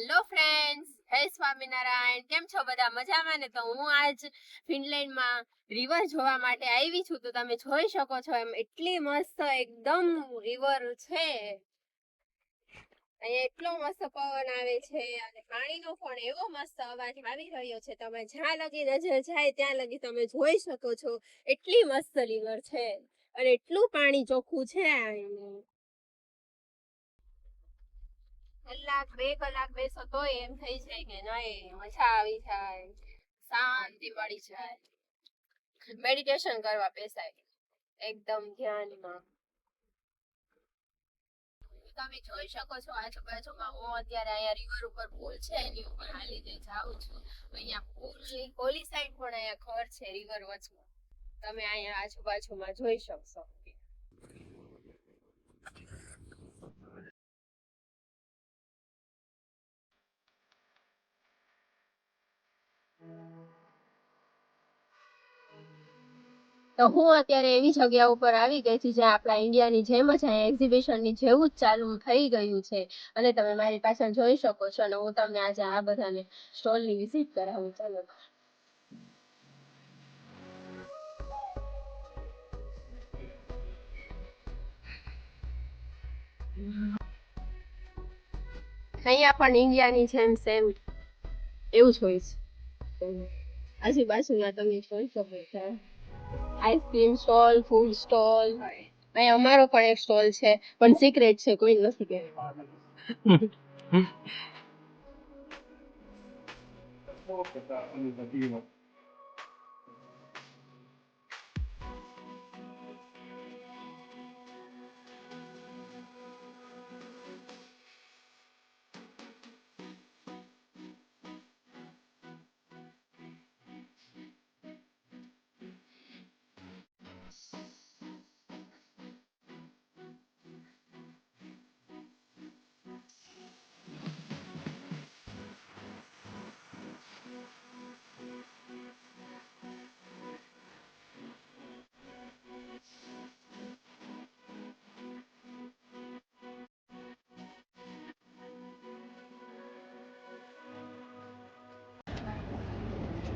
Hello friends હે સ્વામિનારાયણ. કેમ છો બધા? મજામાં ને? તો હું આજ ફિનલેન્ડમાં રિવર જોવા માટે આવી છું. તો તમે જોઈ શકો છો એમ એટલી મસ્ત એકદમ રિવર છે. અહીંયા એટલો મસ્ત પવન આવે છે અને પાણીનો પણ એવો મસ્ત અવાજ આવી રહ્યો છે. તમે જ્યાં લગી નજર જાય ત્યાં લગી તમે જોઈ શકો છો. એટલી મસ્ત રિવર છે અને એટલું પાણી ચોખ્ખું છે કલાક, બે કલાક બેસો તો એમ થઈ જાય કે નહીં, મજા આવી જાય, શાંતિ મળી જાય. મેડિટેશન કરવા બેસાય, એકદમ ધ્યાનમાં. તમે જોઈ શકો છો આજુબાજુમાં હું અત્યારે અહીંયા રિવર ઉપર પુલ છે, એની ઉપર હાલી જઈ જાઉં છું. અહીંયા પુલની કોલી સાઈડ પણ અહીંયા ઘર છે રિવર વચમાં તમે અહીંયા આજુબાજુમાં જોઈ શકશો. તો હું અત્યારે એવી જગ્યા ઉપર આવી ગઈ છું જ્યાં આપણા ઇન્ડિયાની જેમ જ અહીંયા એક્ઝિબિશનની જેવું જ ચાલુ થઈ ગયું છે. અને તમે મારી પાછળ જોઈ શકો છો અને હું તમને આજે આ બધાને સ્ટોલની વિઝિટ કરાવું. ચાલો. અહીંયા પણ ઇન્ડિયાની જેમ સેમ એવું જ હોય છે. આજુબાજુમાં તમે જોઈ શકો છો. Ice cream stall food stall. અહીં અમારો પણ એક સ્ટોલ છે પણ સિક્રેટ છે કોઈ નથી કહેતું.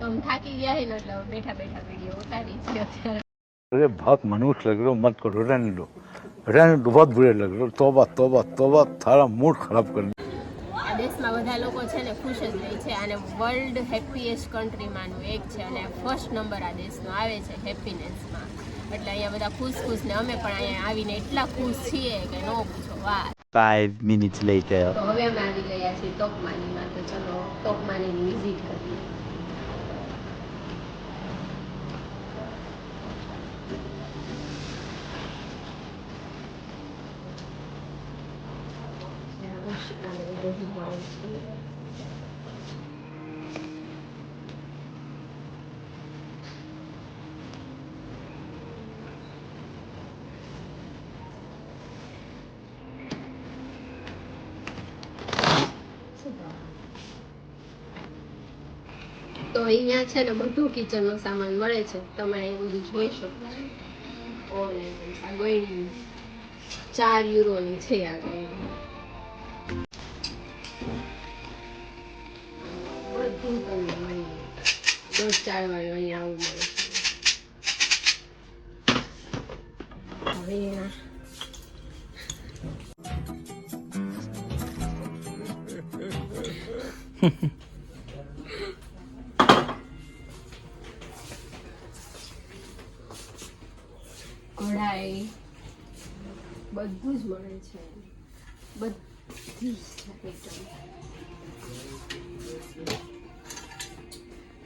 તો हम થાકી ગયા है ને એટલે હવે બેઠા બેઠા વિડીયો ઉતારી છે અત્યારે अरे बहुत मनुष्य लग रहे हो मत करो रहने दो रहने दो बहुत बुरे लग रहे हो तोबा तोबा तोबा थारा मूड खराब कर આ દેશમાં બધા લોકો છે ને ખુશ જ રહે છે અને વર્લ્ડ હેપીએસ્ટ કન્ટ્રીમાંનું એક છે અને ફર્સ્ટ નંબર આ દેશનો આવે છે હેપીનેસમાં એટલે અહીંયા બધા ખુશ ખુશ ને અમે પણ અહીંયા આવીને એટલા ખુશ છીએ કે ન પૂછો વાત Five minutes later. તો હવે અમે આવી ગયા છીએ તોકમાનીમાં તો ચલો તોકમાનીની વિઝિટ કરીએ તો અહીંયા છે ને બધું કિચનનો સામાન મળે છે. તમે બધું જોઈ શકો ઓનલાઈન આ ગોળણી ચાર યુરોની છે આ ગોળણી તમને મળી દોઢ અહીંયા આવું મળે છે. આ કઢાઈ બધું જ મળે છે બધી જ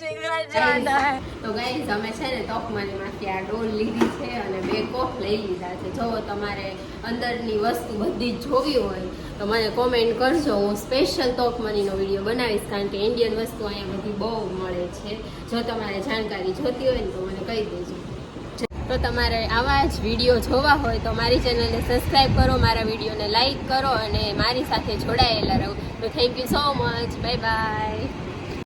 તો અમે છે ને તોકમારીમાંથી આ ડોલ લીધી છે અને બે કોફ લઈ લીધા છે. જો તમારે અંદરની વસ્તુ બધી જ જોવી હોય તો મને કોમેન્ટ કરજો. હું સ્પેશિયલ તોકમનીનો વીડિયો બનાવીશ કારણ કે ઇન્ડિયન વસ્તુ અહીંયા બધી બહુ મળે છે. જો તમારે જાણકારી જોતી હોય ને તો મને કહી દેજો. તો તમારે આવા જ વીડિયો જોવા હોય તો મારી ચેનલને સબસ્ક્રાઈબ કરો મારા વિડીયોને લાઈક કરો અને મારી સાથે જોડાયેલા રહો. તો thank you so much bye bye